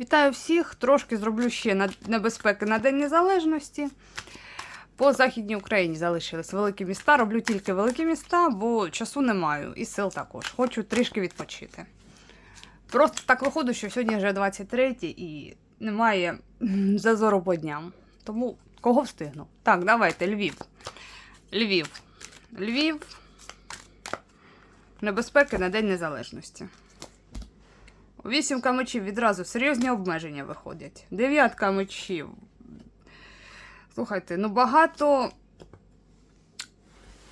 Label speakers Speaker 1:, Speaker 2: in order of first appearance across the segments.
Speaker 1: Вітаю всіх! Трошки зроблю ще небезпеки на День Незалежності. По Західній Україні залишились великі міста. Роблю тільки великі міста, бо часу не маю і сил також. Хочу трішки відпочити. Просто так виходить, що сьогодні вже 23 і немає зазору по дням. Тому кого встигну? Так, давайте, Львів. Львів. Львів. Небезпеки на День Незалежності. Вісімка мечів відразу серйозні обмеження виходять. Дев'ятка мечів. Слухайте, ну багато.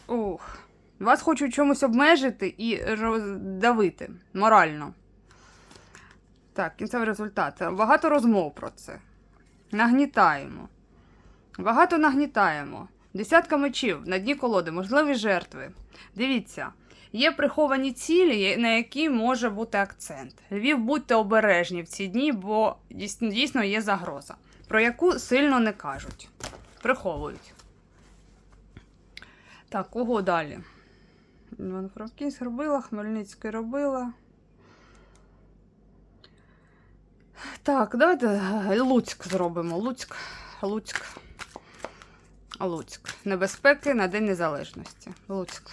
Speaker 1: Ух. Вас хочуть чомусь обмежити і роздавити морально. Так, кінцевий результат. Багато розмов про це. Нагнітаємо. Багато нагнітаємо. Десятка мечів на дні колоди, можливі жертви. Дивіться, є приховані цілі, на які може бути акцент. Львів, будьте обережні в ці дні, бо дійсно, є загроза, про яку сильно не кажуть. Приховують. Так, кого далі? Івано-Франківськ робила, Хмельницький робила. Так, давайте е, Луцьк зробимо. Луцьк, Луцьк. Луцьк. Небезпеки на День Незалежності. Луцьк.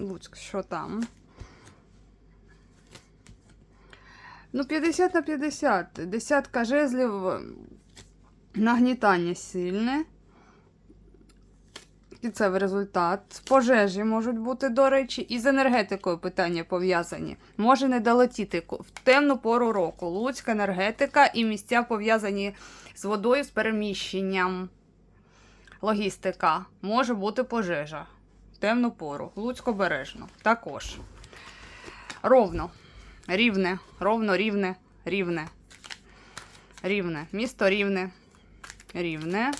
Speaker 1: Луцьк, що там? Ну, 50 на 50. Десятка жезлів. Нагнітання сильне. Кінцевий результат. Пожежі можуть бути, до речі, і з енергетикою питання пов'язані. Може не долетіти в темну пору року. Луцька енергетика і місця пов'язані з водою, з переміщенням. Логістика. Може бути пожежа. Темну пору. Луцьк обережно. Також. Ровно. Рівне. Ровно, рівне, рівне. Рівне. Місто рівне. Рівне.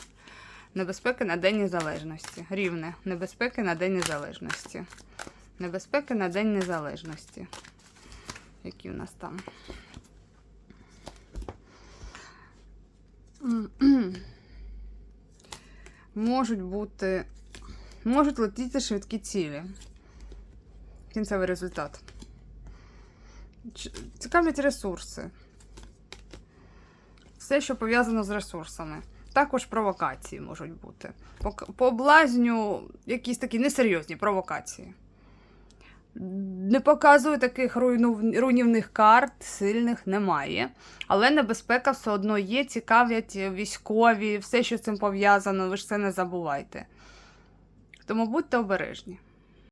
Speaker 1: Небезпеки на День Незалежності. Рівне. Небезпеки на День Незалежності. Небезпеки на День Незалежності. Які в нас там? Можуть бути. Можуть летіти швидкі цілі. Кінцевий результат. Цікавлять ресурси. Все, що пов'язано з ресурсами. Також провокації можуть бути. По, по блазню якісь такі несерйозні провокації. Не показую таких руйнув- руйнівних карт, сильних немає. Але небезпека все одно є, цікавлять військові, все, що з цим пов'язано, ви ж це не забувайте. Тому будьте обережні.